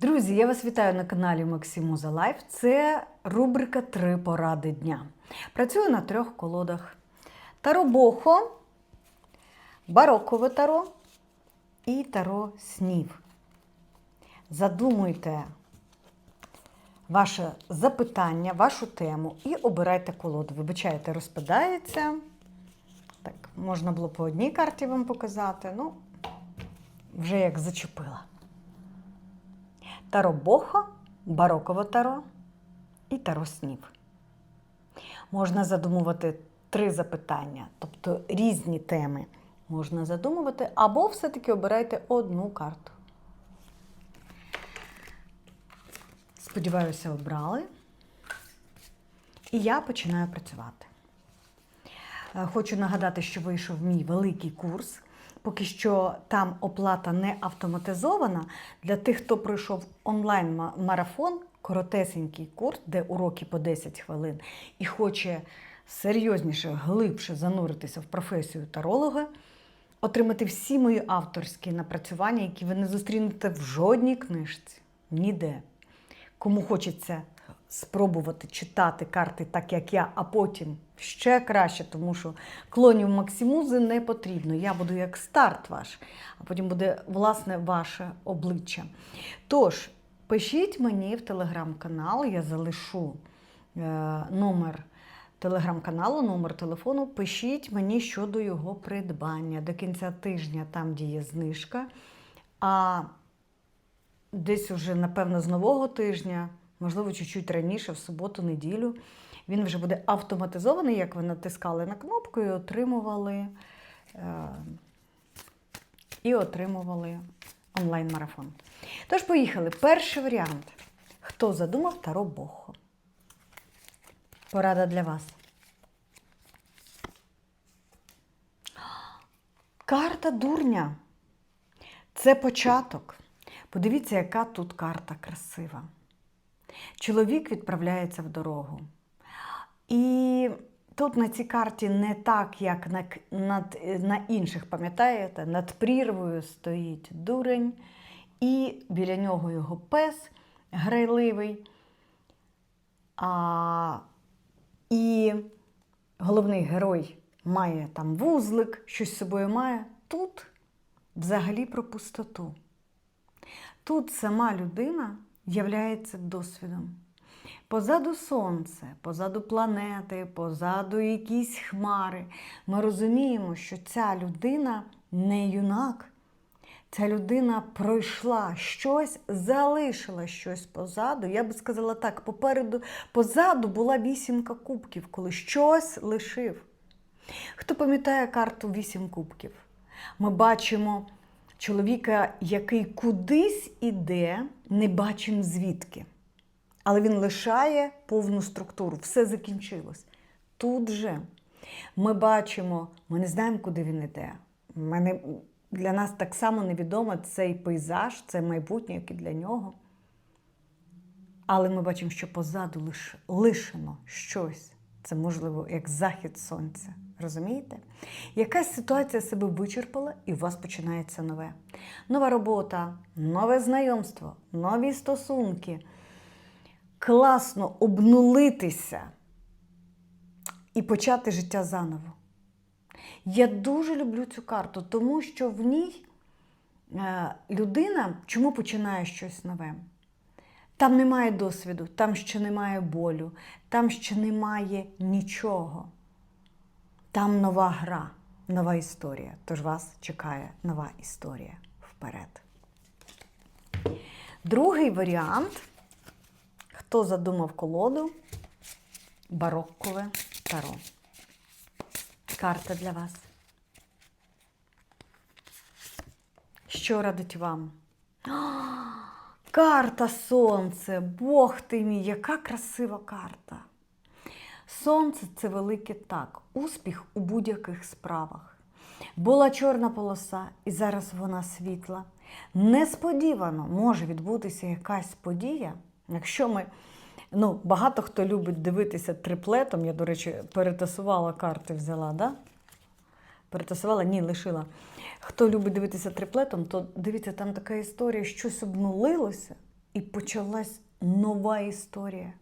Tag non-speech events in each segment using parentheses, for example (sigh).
Друзі, я вас вітаю на каналі Максимуза Лайф. Це рубрика Три поради дня. Працюю на трьох колодах: Таро Бохо, Барокове таро і таро снів. Задумуйте ваше запитання, вашу тему і обирайте колоду. Вибачайте, розпадається. Так, можна було по одній карті вам показати. Ну, вже як зачепила. Таро Бохо, барокове таро і таро снів. Можна задумувати три запитання, тобто різні теми можна задумувати, або все-таки обирайте одну карту. Сподіваюся, обрали. І я починаю працювати. Е, Хочу нагадати, що вийшов мій великий курс. Поки що там оплата не автоматизована. Для тих, хто пройшов онлайн-марафон, коротесенький курс, де уроки по 10 хвилин, і хоче серйозніше, глибше зануритися в професію таролога, отримати всі мої авторські напрацювання, які ви не зустрінете в жодній книжці, ніде. Кому хочеться спробувати читати карти так, як я, а потім ще краще, тому що клонів Максимузи не потрібно. Я буду як старт ваш, а потім буде власне ваше обличчя. Тож, пишіть мені в телеграм-канал, я залишу е, номер телеграм-каналу, номер телефону. Пишіть мені щодо його придбання. До кінця тижня там діє знижка. А десь уже, напевно, з нового тижня, можливо, чуть-чуть раніше, в суботу-неділю, він вже буде автоматизований, як ви натискали на кнопку і отримували, е, і отримували онлайн-марафон. Тож, поїхали. Перший варіант. Хто задумав Таро Бохо? Порада для вас. Карта дурня. Це початок. Подивіться, яка тут карта красива. Чоловік відправляється в дорогу. І тут на цій карті не так, як на, над, на інших, пам'ятаєте, над прірвою стоїть дурень, і біля нього його пес грайливий. А, і головний герой має там вузлик, щось з собою має. Тут взагалі про пустоту. Тут сама людина являється досвідом. Позаду сонце, позаду планети, позаду якісь хмари. Ми розуміємо, що ця людина не юнак. Ця людина пройшла щось, залишила щось позаду. Я би сказала так, попереду, позаду була вісімка кубків, коли щось лишив. Хто пам'ятає карту вісім кубків? Ми бачимо чоловіка, який кудись іде, не бачимо звідки. Але він лишає повну структуру, все закінчилось. Тут же ми бачимо, ми не знаємо, куди він іде. Мене, для нас так само невідомо цей пейзаж, це майбутнє, і для нього. Але ми бачимо, що позаду лиш, лишено щось. Це можливо як захід сонця. Розумієте? Якась ситуація себе вичерпала, і у вас починається нове. Нова робота, нове знайомство, нові стосунки. Класно обнулитися і почати життя заново. Я дуже люблю цю карту, тому що в ній е, людина чому починає щось нове? Там немає досвіду, там ще немає болю, там ще немає нічого. Там нова гра, нова історія. Тож вас чекає нова історія вперед. Другий варіант. Хто задумав колоду? Бароккове таро. Карта для вас. Що радить вам? (gasps) Карта Сонце! Бог ти мій, яка красива карта! Сонце це велике так, успіх у будь-яких справах. Була чорна полоса, і зараз вона світла. Несподівано може відбутися якась подія, якщо ми. Ну, багато хто любить дивитися триплетом. Я, до речі, перетасувала карти, взяла, да? Перетасувала, ні, лишила. Хто любить дивитися триплетом, то дивіться, там така історія, щось обнулилося, і почалась нова історія.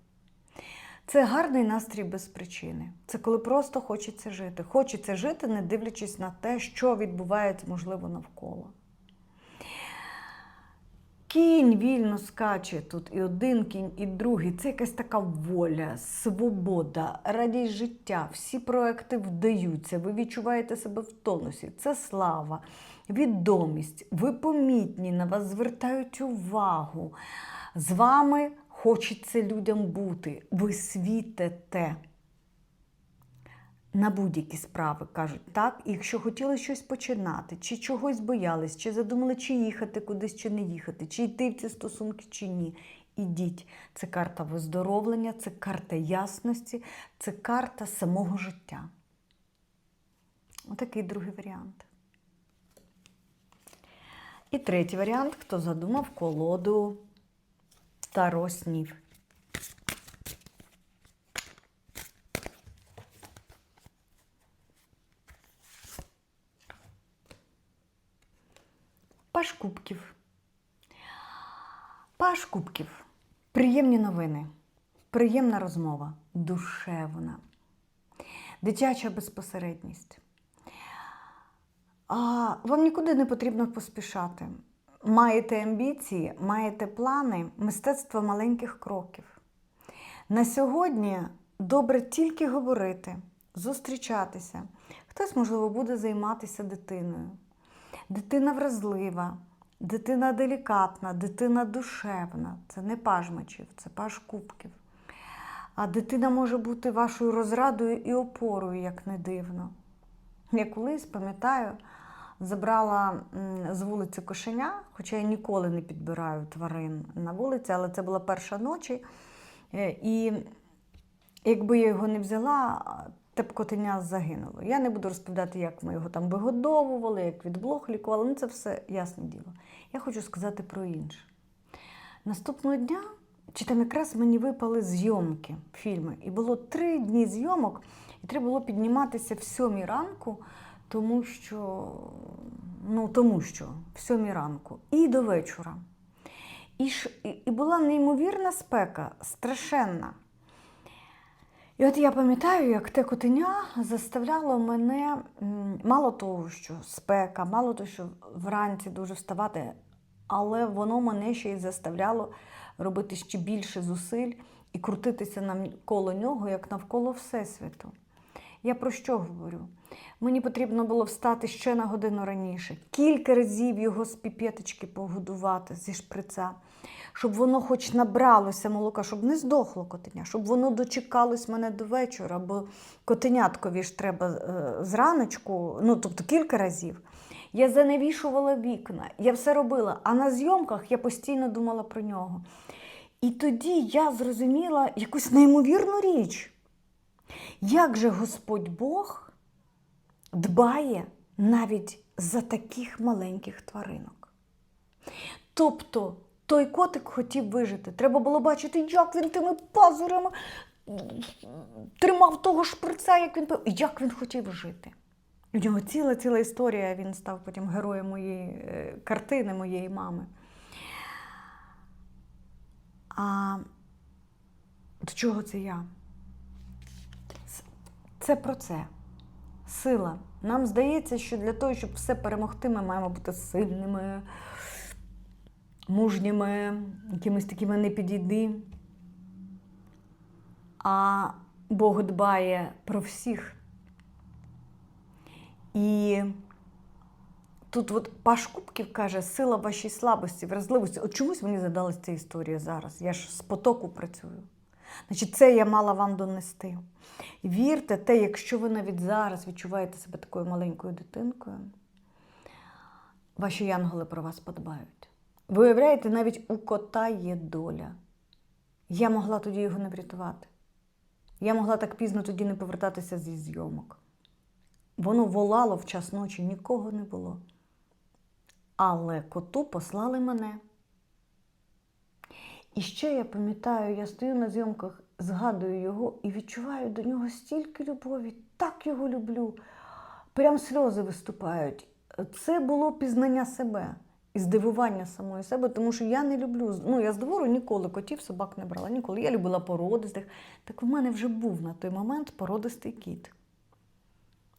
Це гарний настрій без причини. Це коли просто хочеться жити. Хочеться жити, не дивлячись на те, що відбувається, можливо, навколо. Кінь вільно скаче тут і один кінь, і другий. Це якась така воля, свобода, радість життя. Всі проекти вдаються. Ви відчуваєте себе в тонусі. Це слава, відомість. Ви помітні, на вас звертають увагу. З вами хочеться людям бути. Ви світите на будь-які справи кажуть так. І якщо хотіли щось починати, чи чогось боялись, чи задумали, чи їхати кудись, чи не їхати, чи йти в ці стосунки, чи ні. Ідіть. Це карта виздоровлення, це карта ясності, це карта самого життя. Отакий другий варіант. І третій варіант, хто задумав колоду Таро снів. Паш кубків. Паш кубків. Приємні новини. Приємна розмова. Душевна. Дитяча безпосередність. А, вам нікуди не потрібно поспішати. Маєте амбіції, маєте плани, мистецтво маленьких кроків. На сьогодні добре тільки говорити, зустрічатися. Хтось, можливо, буде займатися дитиною. Дитина вразлива, дитина делікатна, дитина душевна. Це не паж мечів, це паж кубків. А дитина може бути вашою розрадою і опорою, як не дивно. Я колись пам'ятаю, забрала з вулиці кошеня, хоча я ніколи не підбираю тварин на вулиці, але це була перша ночі. Е, І якби я його не взяла, те б котеня загинуло. Я не буду розповідати, як ми його там вигодовували, як від блох лікували. Ну, це все ясне діло. Я хочу сказати про інше. Наступного дня, чи там якраз мені випали зйомки фільми, і було три дні зйомок, і треба було підніматися в сьомій ранку, тому що, ну, тому що в сьомій ранку і до вечора. І, і, і була неймовірна спека, страшенна. І от я пам'ятаю, як те котеня заставляло мене, мало того, що спека, мало того, що вранці дуже вставати, але воно мене ще й заставляло робити ще більше зусиль і крутитися навколо нього, як навколо Всесвіту. Я про що говорю? Мені потрібно було встати ще на годину раніше, кілька разів його з піпеточки погодувати зі шприца, щоб воно хоч набралося молока, щоб не здохло котеня, щоб воно дочекалось мене до вечора, бо котеняткові ж треба е, зраночку, ну тобто кілька разів. Я занавішувала вікна, я все робила, а на зйомках я постійно думала про нього. І тоді я зрозуміла якусь неймовірну річ. Як же Господь Бог дбає навіть за таких маленьких тваринок? Тобто той котик хотів вижити. Треба було бачити, як він тими пазурями тримав того шприца, як він як він хотів жити. У нього ціла ціла історія, він став потім героєм моєї е, картини, моєї мами. А до чого це я? Це про це. Сила. Нам здається, що для того, щоб все перемогти, ми маємо бути сильними, мужніми, якимись такими не підійди. А Бог дбає про всіх. І тут от Паш Кубків каже, сила вашій слабості, вразливості. От чомусь мені задалась ця історія зараз. Я ж з потоку працюю. Значить, це я мала вам донести. Вірте, те, якщо ви навіть зараз відчуваєте себе такою маленькою дитинкою, ваші янголи про вас подбають. Ви уявляєте, навіть у кота є доля. Я могла тоді його не врятувати. Я могла так пізно тоді не повертатися зі зйомок. Воно волало в час ночі, нікого не було. Але коту послали мене. І ще я пам'ятаю, я стою на зйомках, згадую його і відчуваю до нього стільки любові, так його люблю. Прям сльози виступають. Це було пізнання себе. і здивування самої себе, тому що я не люблю. Ну, я з двору ніколи котів, собак не брала, ніколи. Я любила породистих. Так в мене вже був на той момент породистий кіт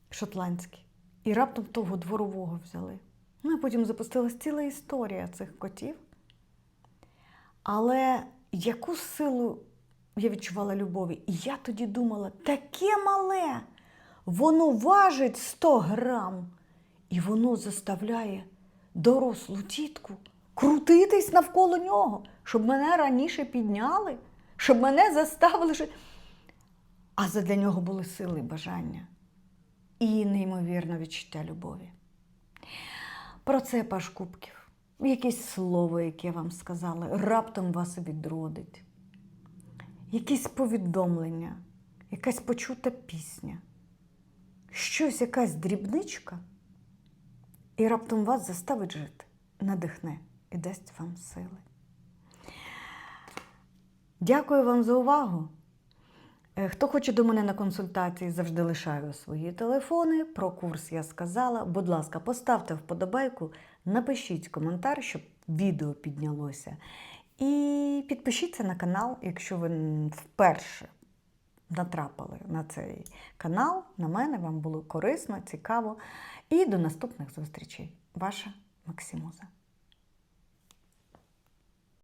шотландський. І раптом того дворового взяли. Ну, і потім запустилась ціла історія цих котів. Але яку силу я відчувала любові? І я тоді думала, таке мале, воно важить 100 грам, і воно заставляє дорослу тітку крутитись навколо нього, щоб мене раніше підняли, щоб мене заставили. А задля нього були сили і бажання і неймовірне відчуття любові. Про це паш Кубків. Якесь слово, яке вам сказали, раптом вас відродить. Якісь повідомлення, якась почута пісня, щось, якась дрібничка, і раптом вас заставить жити, надихне і дасть вам сили. Дякую вам за увагу. Е, Хто хоче до мене на консультації, завжди лишаю свої телефони. Про курс я сказала. Будь ласка, поставте вподобайку, напишіть коментар, щоб відео піднялося. І підпишіться на канал, якщо ви вперше натрапили на цей канал. На мене вам було корисно, цікаво. І до наступних зустрічей. Ваша Максимуза.